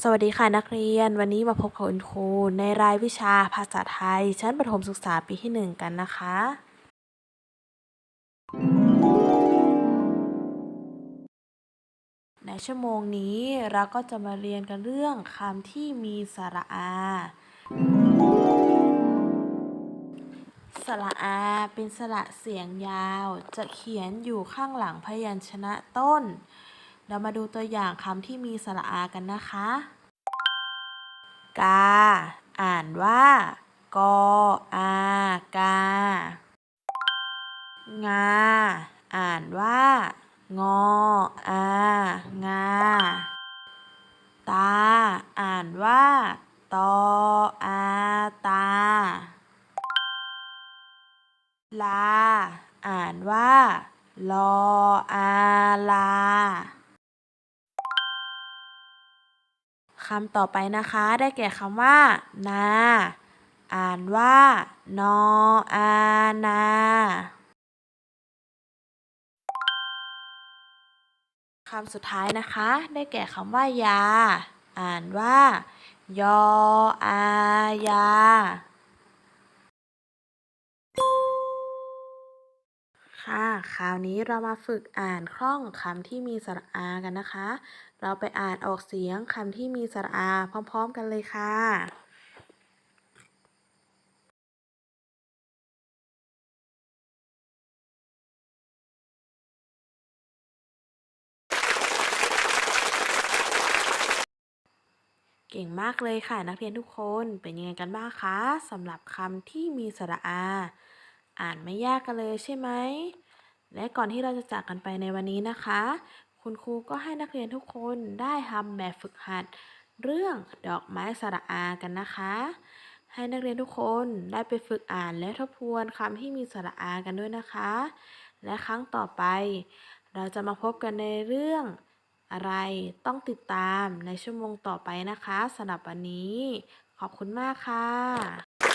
สวัสดีค่ะนักเรียน วันนี้มาพบกับคุณครูในรายวิชาภาษาไทย ชั้นประถมศึกษาปีที่ 1 กันนะคะ ในชั่วโมงนี้เราก็จะมาเรียนกันเรื่องคำที่มีสระอา สระอาเป็นสระเสียงยาว จะเขียนอยู่ข้างหลังพยัญชนะต้น เรามาดูตัวอย่างคำที่มีสระอากันนะคะ กา อ่านว่า กออากา งา อ่านว่า งออางา ตา อ่านว่า ตออาตา ลา อ่านว่า ลออาลาำต่อไปนะคะ ได้แก่คำว่า นา อ่านว่า นออานา คำสุดท้ายนะคะ ได้แก่คำว่า ยา อ่านว่า ยออายา ค่ะคราวนี้เรามาฝึกอ่านคล่องคำที่มีสระอากันนะคะ เราไปอ่านออกเสียงคำที่มีสระอาพร้อม ๆ กันเลยค่ะ เก่งมากเลยค่ะ นักเรียนทุกคนเป็นยังไงกันบ้างคะสำหรับคำที่มีสระอา อ่านไม่ยากกันเลยใช่ไหม และก่อนที่เราจะจากกันไปในวันนี้นะคะ คุณครูก็ให้นักเรียนทุกคนได้ทำแบบฝึกหัด เรื่องดอกไม้สระอากันนะคะ ให้นักเรียนทุกคนได้ไปฝึกอ่านและทบทวนคำที่มีสระอากันด้วยนะคะ และครั้งต่อไป เราจะมาพบกันในเรื่องอะไรต้องติดตามในชั่วโมงต่อไปนะคะสำหรับวันนี้ ขอบคุณมากค่ะ